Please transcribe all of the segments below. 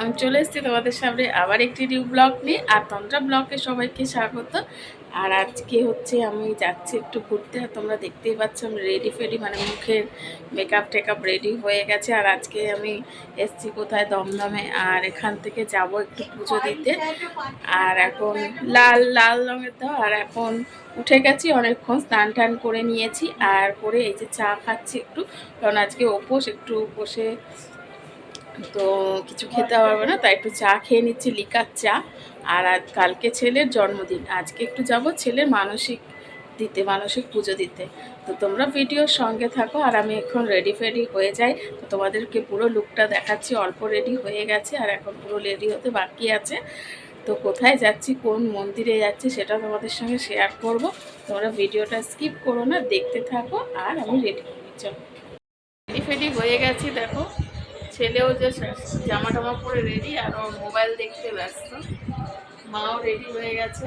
আমি চলে এসেছি তোমাদের সামনে আবার একটি নিউ ব্লগ নিয়ে, আর তন্দ্রা ব্লগে সবাইকে স্বাগত। আর আজকে হচ্ছে আমি যাচ্ছি একটু ঘুরতে, আর তোমরা দেখতেই পাচ্ছ আমি রেডি ফেডি মানে মুখের মেকআপ টেকআপ রেডি হয়ে গেছে। আর আজকে আমি এসছি কোথায়? দমদমে, আর এখান থেকে যাব একটু পুজো দিতে। আর এখন লাল লাল রঙের দাও আর এখন উঠে গেছি, অনেকক্ষণ স্নান টান করে নিয়েছি। আর করে এই যে চা খাচ্ছি একটু, কারণ আজকে উপোস, একটু উপোসে তো কিছু খেতে পারব না, তাই একটু চা খেয়ে নিচ্ছি, লিকার চা। আর কালকে ছেলের জন্মদিন, আজকে একটু যাব ছেলের মানসিক দিতে, মানসিক পুজো দিতে। তো তোমরা ভিডিওর সঙ্গে থাকো, আর আমি এখন রেডি ফেডি হয়ে যাই। তো তোমাদেরকে পুরো লুকটা দেখাচ্ছি, অল্প রেডি হয়ে গেছে, আর এখন পুরো রেডি হতে বাকি আছে। তো কোথায় যাচ্ছি, কোন মন্দিরে যাচ্ছি, সেটা তোমাদের সঙ্গে শেয়ার করব। তোমরা ভিডিওটা স্কিপ করো না, দেখতে থাকো, আর আমি রেডি করি চলো রেডি ফেডি হয়ে গেছি, দেখো। ছেলেও যে জামা টামা পরে রেডি আর ওর মোবাইল দেখতে ব্যস্ত। মাও রেডি হয়ে গেছে,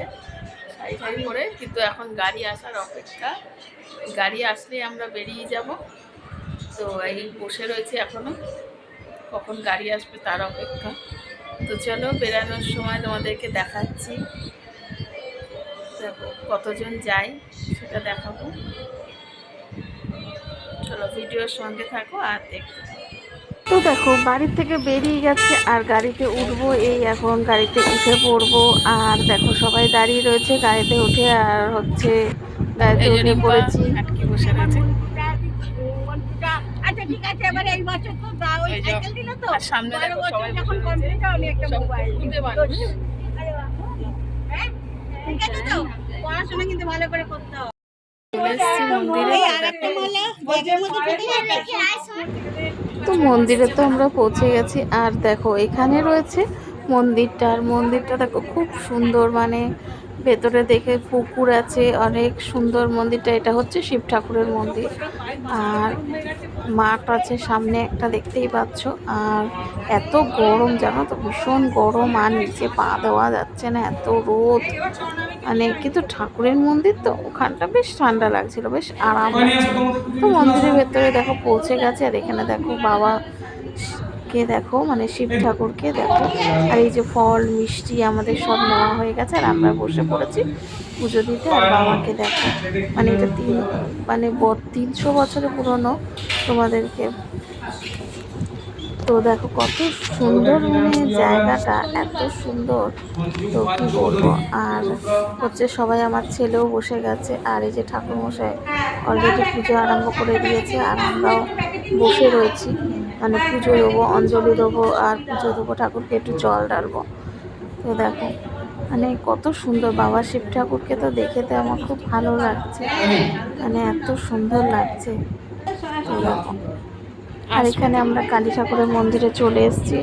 শাড়ি শাড়ি পরে, কিন্তু এখন গাড়ি আসার অপেক্ষা। গাড়ি আসলেই আমরা বেরিয়ে যাব। তো এই বসে রয়েছে এখনও কখন গাড়ি আসবে তার অপেক্ষা। তো চলো, বেরানোর সময় তোমাদেরকে দেখাচ্ছি। দেখো, কতজন যায়, সেটা দেখাবো। চলো, ভিডিওর সঙ্গে থাকো আর থাকো। তো দেখো বাড়ির থেকে বেরিয়ে গেছে আর গাড়িতে উঠবো এই এখন গাড়িতে উঠে পড়ব। আর দেখো সবাই দাঁড়িয়ে রয়েছে গাড়িতে উঠে আর হচ্ছে গাড়িতে উঠে পড়েছি। আচ্ছা। হ্যাঁ? পড়াশোনা কিন্তু ভালো করে করতে হবে। মন্দিরে। তো মন্দিরে তো আমরা পৌঁছে গেছি। আর দেখো, এখানে রয়েছে মন্দিরটা। আর মন্দিরটা দেখো, খুব সুন্দর। মানে ভেতরে দেখে পুকুর আছে, অনেক সুন্দর মন্দিরটা। এটা হচ্ছে শিব ঠাকুরের মন্দির। আর মাঠ আছে, সামনে একটা দেখতেই পাচ্ছ। আর এত গরম, জানো তো? ভীষণ গরম। আর নিচে পা দেওয়া যাচ্ছে না, এত রোদ। মানে কিন্তু ঠাকুরের মন্দির তো ওখানটা বেশ ঠান্ডা লাগছিল বেশ আরাম তো মন্দিরের ভেতরে দেখো পৌঁছে গেছে আর এখানে দেখো বাবা কে দেখো মানে শিব ঠাকুরকে দেখো। আর এই যে ফল মিষ্টি আমাদের সব নেওয়া হয়ে গেছে আর আমরা বসে পড়েছি পুজো দিতে আর বাবাকে দেখো। মানে এটা তিন মানে তিনশো বছরের পুরনো তোমাদেরকে তো দেখো কত সুন্দর মানে জায়গাটা, এত সুন্দর। তো কি বলব? আর হচ্ছে সবাই আমার ছেলেও বসে গেছে, আর এই যে ঠাকুর মশাই অলরেডি পুজো আরম্ভ করে দিয়েছে, আর আমরাও বসে রয়েছি। মানে পুজো দেবো, অঞ্জলি দেবো, আর পুজো দেবো ঠাকুরকে একটু জল ডালবো তো দেখো মানে কত সুন্দর, বাবা শিব ঠাকুরকে তো দেখে তো আমার খুব ভালো লাগছে। মানে এত সুন্দর লাগছে। তো দেখো আর এখানে আমরা কালী ঠাকুরের মন্দিরে চলে এসেছি।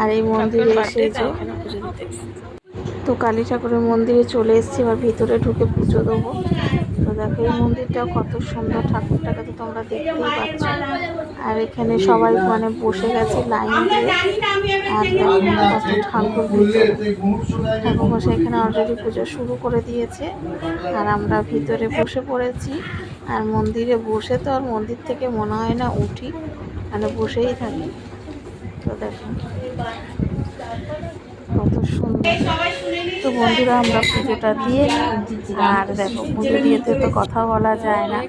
আর এই মন্দিরে এসে যে তো কালী ঠাকুরের মন্দিরে চলে এসেছি, এবার ভিতরে ঢুকে পুজো দেবো। তো দেখো, এই মন্দিরটাও কত সুন্দর ঠাকুরটাকে তো তোমরা দেখতেই পাচ্ছ। আর এখানে সবাই মানে বসে গেছে লাইন দিয়ে। আর কত ঠাকুর ভিতরে ঠাকুর মশাই এখানে অলরেডি পুজো শুরু করে দিয়েছে। আর আমরা ভিতরে বসে পড়েছি। আর মন্দিরে বসে তো আর মন্দির থেকে মনে হয় না উঠি। মানে বসেই থাকি। তো দেখো কত সুন্দর। তো বন্ধুরা আমরা পুজোটা দিয়ে আর দেখো পুজো দিয়েতে তো কথা বলা যায় না।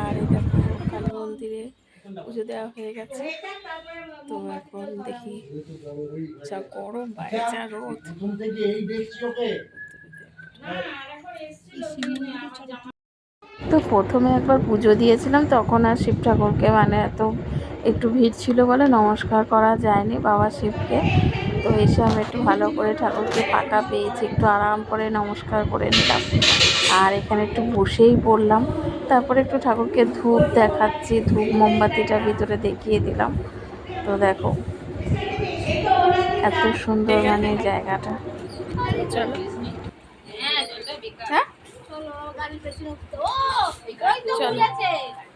আর এই দেখো কালী মন্দিরে পুজো দেওয়া হয়ে গেছে। তো এখন দেখি যা গরম বাইরে যা রোদ। তো প্রথমে একবার পুজো দিয়েছিলাম, তখন আর শিব ঠাকুরকে মানে এত একটু ভিড় ছিল বলে নমস্কার করা যায়নি বাবা শিবকে। তো এসে আমি একটু ভালো করে ঠাকুরকে পাকা পেয়েছি, একটু আরাম করে নমস্কার করে নিলাম। আর এখানে একটু বসেই পড়লাম, তারপরে একটু ঠাকুরকে ধূপ দেখাচ্ছি, ধূপ মোমবাতিটা ভিতরে দেখিয়ে দিলাম। তো দেখো, এত সুন্দর মানে জায়গাটা। চলো।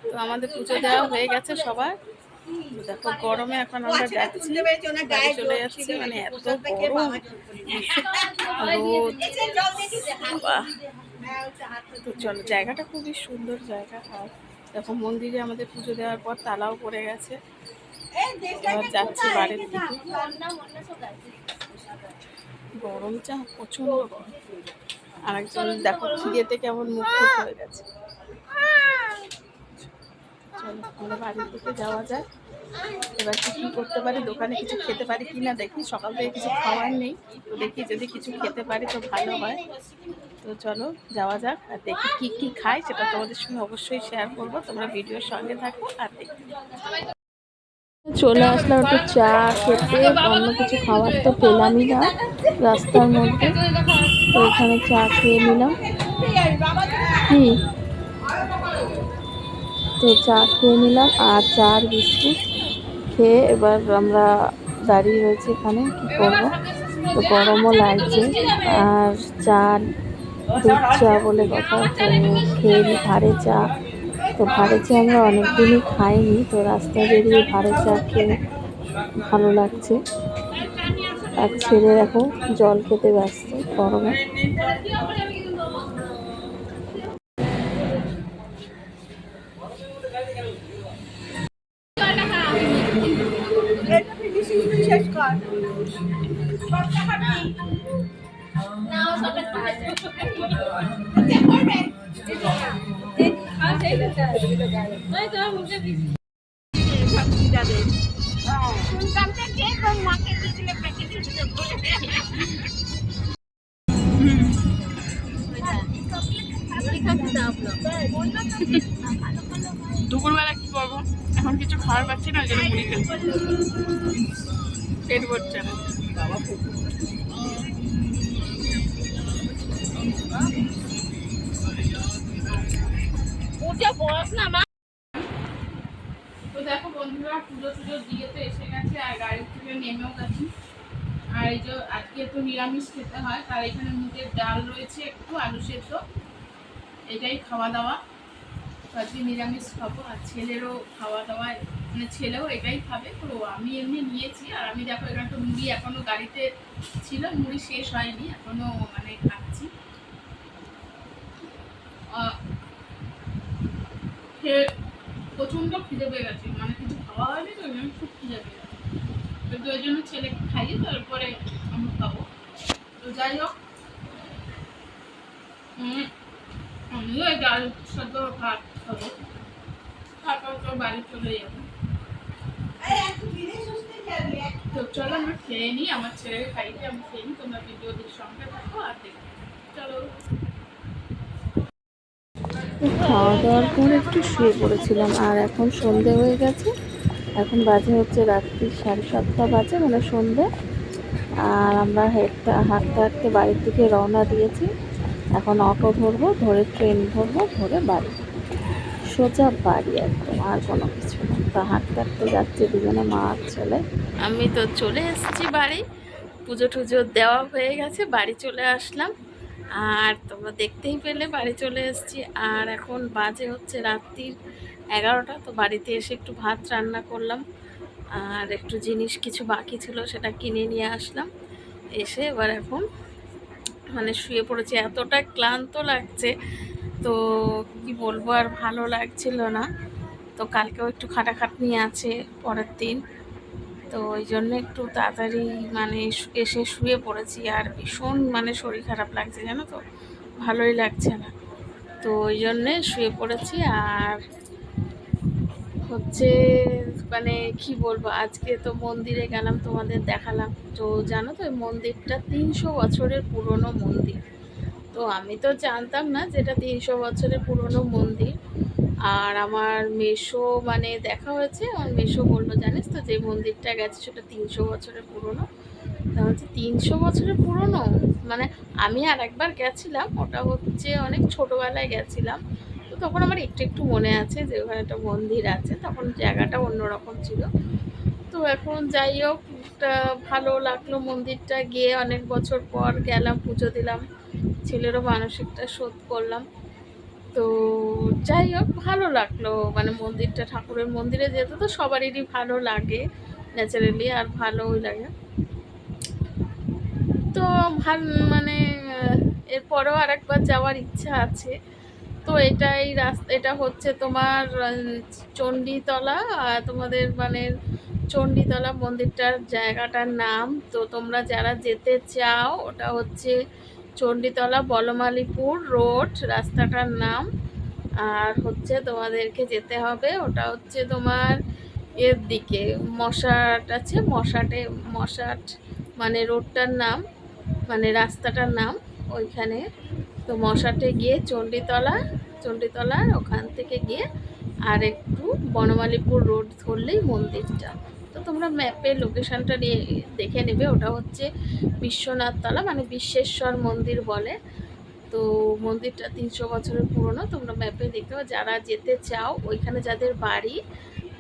তো আমাদের পুজো দেওয়া হয়ে গেছে সবার দেখো গরমে এখন আমরা যাচ্ছি বাড়ি চলে যাচ্ছি মানে এত গরম রোদ তো চলো জায়গাটা খুবই সুন্দর জায়গা আর দেখো মন্দিরে আমাদের পুজো দেওয়ার পর তালাও পড়ে গেছে যাচ্ছি বাড়ির দিকে গরম চা প্রচণ্ড গরম আর একজন দেখো খিদেতে কেমন মুখ হয়ে গেছে। চলো আমরা বাড়ির দিকে যাওয়া যায় এবার কি করতে পারি, দোকানে কিছু খেতে পারি কি না দেখি, সকাল থেকে কিছু খাওয়ার নেই। তো দেখি যদি কিছু খেতে পারি তো ভালো হয়। তো চলো, যাওয়া যাক আর দেখি কি কি খাই, সেটা তোমাদের সঙ্গে অবশ্যই শেয়ার করব। তোমরা ভিডিওর সঙ্গে থাকো আর দেখতে চলে আসলাম একটু চা খেতে, অন্য কিছু খাবার তো পেলামই না রাস্তার মধ্যে। তো এখানে চা খেয়ে নিলাম। কি তো চা খেয়ে নিলাম আর চা আর বিস্কুট খেয়ে এবার আমরা দাঁড়িয়ে রয়েছি এখানে, কি করব? তো গরমও লাগছে আর চা, দুধ চা বলে কথা, তো খেয়ে নিই ভারে চা। তো ভারে চা আমরা অনেকদিনই খাইনি, তো রাস্তায় বেরিয়ে ভারে চা খেয়ে ভালো লাগছে। আর ছেলে দেখো জল খেতে ব্যস্ত গরমে। তো পুজো টুজো দিয়ে তো এসে গেছে, আর গাড়ি থেকে নেমেও গেছি। আর এই যে আজকে একটু নিরামিষ খেতে হয়, তার এখানে মুগের ডাল রয়েছে একটু, আলু সেদ্ধ। এটাই খাওয়া দাওয়া। তো আজকে নিরামিষ খাব, আর ছেলেরও খাওয়া দাওয়া মানে ছেলেও এটাই খাবে তো আমি এমনি নিয়েছি আর আমি দেখো এখানে তো মুড়ি এখনও গাড়িতে ছিল, মুড়ি শেষ হয়নি, এখনও মানে খাচ্ছি। প্রচণ্ড খিদে পেয়ে গেছে মানে কিছু খাওয়া হয়নি তো জন্য খুব খিদে পেয়ে গেছে। কিন্তু ওই জন্য ছেলেকে খাইয়ে তারপরে আমি খাব। তো যাই হোক আমিও ডাল সদ্য ভাত খাব। তারপর তো বাড়ি চলে যাব। তো চলো আমরা খেয়ে নিই আমার খাইয়ে আমি খেয়ে নিই তোমরা ভিডিওদের সঙ্গে থাকো আর দেখো। চলো। খাওয়া দাওয়ার পর একটু শুয়ে পড়েছিলাম আর এখন সন্ধে হয়ে গেছে। এখন বাজে হচ্ছে রাত্রি সাড়ে সাতটা বাজে মানে সন্ধে। আর আমরা হেঁটতে হাঁটতে হাঁটতে বাড়ির দিকে রওনা দিয়েছি। এখন অটো ধরবো ধরে ট্রেন ধরবো ধরে বাড়ি। সোজা বাড়ি একদম, আর কোনো কিছু না। তা হাঁটতে হাঁটতে যাচ্ছে, দুজনে মা ছেলে। আমি তো চলে এসেছি বাড়ি, পুজো টুজো দেওয়া হয়ে গেছে, বাড়ি চলে আসলাম। আর তোমরা দেখতেই পেলে, বাড়ি চলে এসেছি। আর এখন বাজে হচ্ছে রাত্রির এগারোটা, তো বাড়িতে এসে একটু ভাত রান্না করলাম। আর একটু জিনিস কিছু বাকি ছিল, সেটা কিনে নিয়ে আসলাম। এসে এবার এখন মানে শুয়ে পড়েছি। এতটা ক্লান্ত লাগছে তো কি বলব, আর ভালো লাগছিল না। তো কালকেও একটু খাটাখাটনি আছে পরের দিন। তো ওই জন্য একটু তাড়াতাড়ি মানে এসে শুয়ে পড়েছি। আর ভীষণ মানে শরীর খারাপ লাগছে, জানো তো? ভালোই লাগছে না। তো ওই জন্যে শুয়ে পড়েছি। আর হচ্ছে মানে কি বলব, আজকে তো মন্দিরে গেলাম, তোমাদের দেখালাম। তো জানো তো মন্দিরটা তিনশো বছরের পুরনো মন্দির। তো আমি তো জানতাম না যেটা তিনশো বছরের পুরনো মন্দির। আর আমার মেশো মানে দেখা হয়েছে, আমার মেশো বলল, জানিস তো যে মন্দিরটা গেছে সেটা তিনশো বছরের পুরনো। তা হচ্ছে তিনশো বছরের পুরনো? মানে আমি আর একবার গেছিলাম, ওটা হচ্ছে অনেক ছোটোবেলায় গেছিলাম। তো তখন আমার একটু একটু মনে আছে যে ওখানে একটা মন্দির আছে, তখন জায়গাটা অন্যরকম ছিল। তো এখন যাই হোক একটা ভালো লাগল মন্দিরটা গিয়ে। অনেক বছর পর গেলাম, পুজো দিলাম। ছেলেরও মানসিকটা শোধ করলাম। তো যাই হোক, ভালো লাগল। মানে মন্দিরটা, ঠাকুরের মন্দিরে যেতে তো সবারই ভালো লাগে ন্যাচারালি আর ভালোই লাগে। তো ভালো মানে এরপরেও আর একবার যাওয়ার ইচ্ছা আছে। তো এটাই রাস্তা, এটা হচ্ছে তোমার চণ্ডীতলা তোমাদের মানে চণ্ডীতলা মন্দিরটার জায়গাটার নাম। তো তোমরা যারা যেতে চাও, ওটা হচ্ছে চণ্ডীতলা বলমালীপুর রোড, রাস্তাটার নাম। আর হচ্ছে তোমাদেরকে যেতে হবে, ওটা হচ্ছে তোমার এর দিকে, মশাট আছে, মশাটে, মশাট মানে রোডটার নাম মানে রাস্তাটার নাম ওইখানে। তো মশাটে গিয়ে চণ্ডীতলা, চণ্ডীতলার ওখান থেকে গিয়ে আর একটু বনমালীপুর রোড ধরলেই মন্দিরটা। তো তোমরা ম্যাপে লোকেশানটা নিয়ে দেখে নেবে। ওটা হচ্ছে বিশ্বনাথ তলা মানে বিশ্বেশ্বর মন্দির বলে। তো মন্দিরটা তিনশো বছরের পুরনো। তোমরা ম্যাপে দেখতে যারা যেতে চাও, ওইখানে যাদের বাড়ি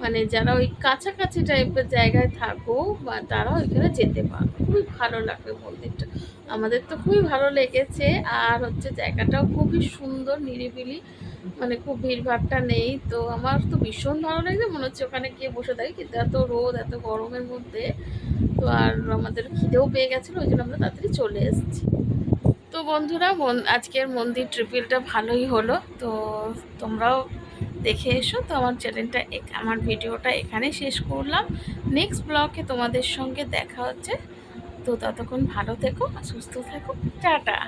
মানে যারা ওই কাছাকাছি টাইপের জায়গায় থাকো, বা তারা ওইখানে যেতে পারো খুবই ভালো লাগবে মন্দিরটা। আমাদের তো খুবই ভালো লেগেছে। আর হচ্ছে জায়গাটাও খুবই সুন্দর, নিরিবিলি। মানে খুব ভিড়ভাড়টা নেই। তো আমার তো ভীষণ ভালো লাগছে। মনে হচ্ছে ওখানে গিয়ে বসে থাকি। কিন্তু এত রোদ, এত গরমের মধ্যে তো আর আমাদের খিদেও পেয়ে গেছিল। ওই জন্য আমরা তাড়াতাড়ি চলে এসেছি। তো বন্ধুরা আজকের মন্দির ট্রিপিলটা ভালোই হলো। তো তোমরাও দেখে এসো। তো আমার চ্যানেলটা আমার ভিডিওটা এখানে শেষ করলাম। নেক্সট ব্লগে তোমাদের সঙ্গে দেখা হচ্ছে। তো ততক্ষণ ভালো থেকো, সুস্থ থেকো। টাটা!